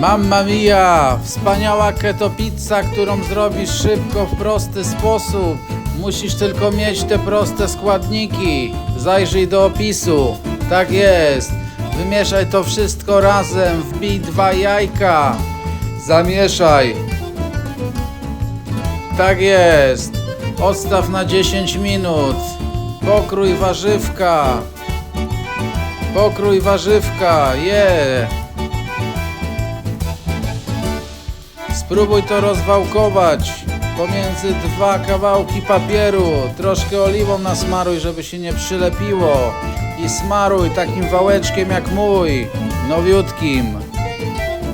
Mamma mia! Wspaniała keto pizza, którą zrobisz szybko w prosty sposób. Musisz tylko mieć te proste składniki. Zajrzyj do opisu. Tak jest. Wymieszaj to wszystko razem. Wbij dwa jajka. Zamieszaj. Tak jest. Odstaw na 10 minut. Pokrój warzywka. Pokrój warzywka. Je. Spróbuj to rozwałkować pomiędzy dwa kawałki papieru. Troszkę oliwą nasmaruj, żeby się nie przylepiło. I smaruj takim wałeczkiem jak mój, nowiutkim.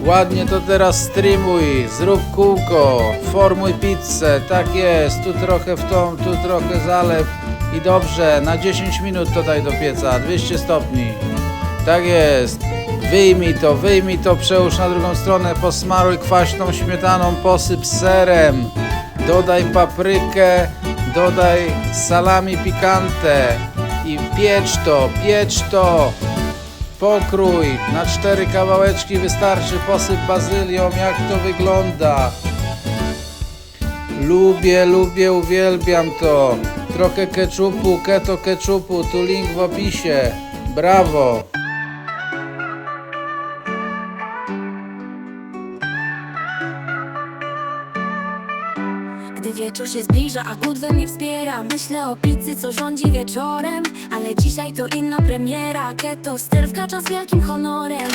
Ładnie to teraz streamuj, zrób kółko, formuj pizzę, tak jest, tu trochę w tą, tu trochę zalew i dobrze, na 10 minut to daj do pieca, 200 stopni. Tak jest, wyjmij to, wyjmij to, przełóż na drugą stronę, posmaruj kwaśną śmietaną, posyp serem, dodaj paprykę, dodaj salami pikante i piecz to, piecz to. Pokrój na cztery kawałeczki wystarczy, posyp bazylią, jak to wygląda. Lubię, lubię, uwielbiam to. Trochę keczupu, keto keczupu, tu link w opisie. Brawo! Gdy wieczór się zbliża, a głód we mnie wspiera Myślę o pizzy, co rządzi wieczorem. Ale dzisiaj to inna premiera Keto, styl wkracza z wielkim honorem.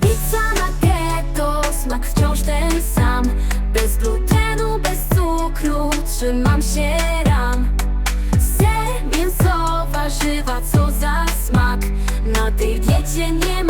Pizza na keto, smak wciąż ten sam. Bez glutenu, bez cukru, trzymam się ram. Ser, mięso, warzywa, co za smak. Na tej diecie nie